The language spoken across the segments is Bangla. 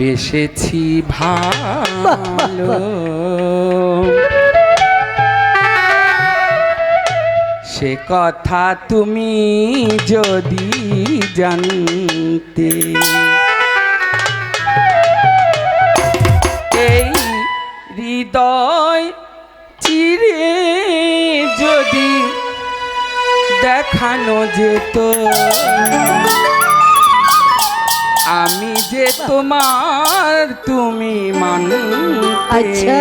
বেসেছি ভালো। সে কথা তুমি যদি জানতে এই হৃদয় চিরে যদি দেখানো যেত আমি যে তোমার তুমি মান আচ্ছা?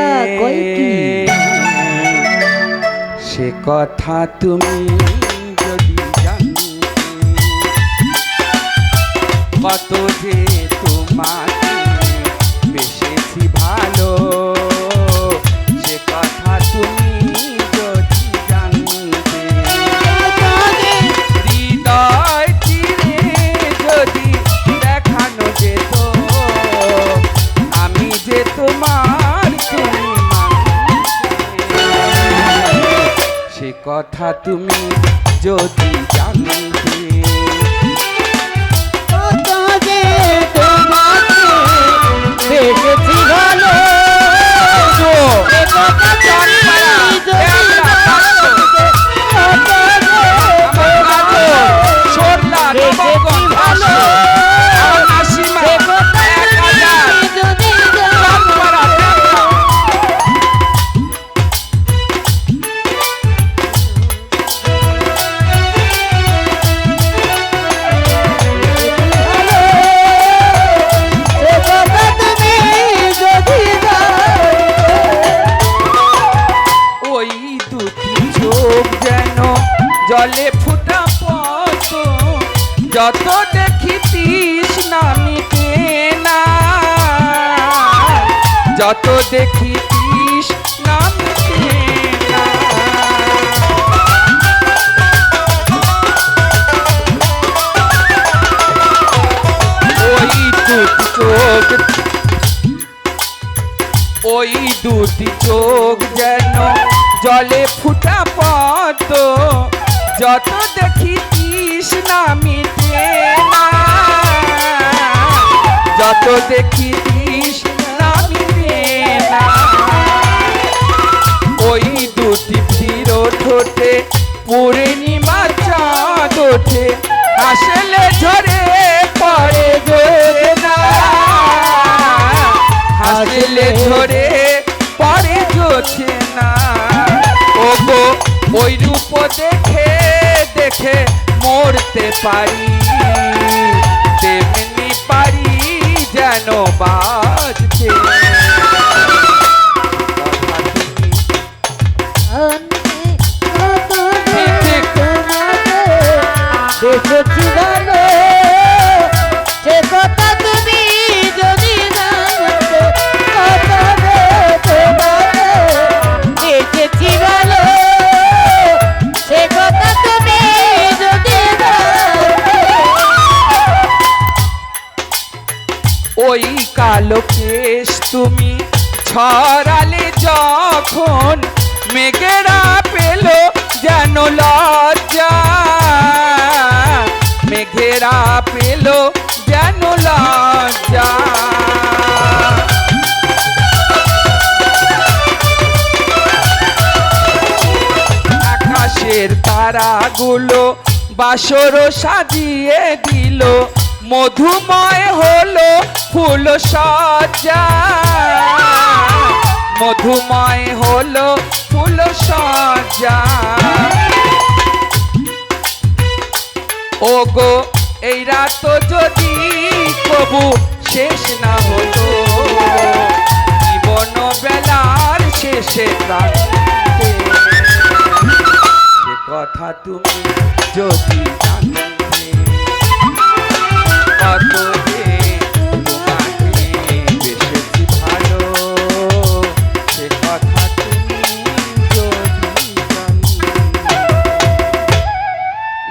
সে কথা তুমি যদি জানতে কত যে তোমার বেশি ভালো কথা তুমি যদি যত দেখি তৃষ্ণা মিটে না যত দেখি তৃষ্ণা মিটে ওই দুটি চোখ, ওই দুটি চোখ যেন জলে ফুটা পদ্ম, যত দেখি না যত দেখি ওই দুটি ফির ঠোঁটে পূর্ণিমা চাঁদ ওঠে। আসলে ঝরে পড়ে জোরে না হাসলে ঝরে জোছে না ও গো ওই রূপ দেখে দেখে মরতে পারি। যেন বাজতে কালো কেশ তুমি ছড়ালে যখন মেঘেরা পেল যেন লজ্জা। মেঘেরা পেল যেন লজ্জা। আকাশের তারাগুলো বাসর সাজিয়ে দিল, মধুময় হলো ফুল সজ্জা মধুময় হলো ফুল সজ্জা গো এই রাত যদি কবু শেষ না হতো জীবন বেলার শেষে কথা তুমি যদি জানতে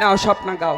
নাও স্বপ্ন গাও।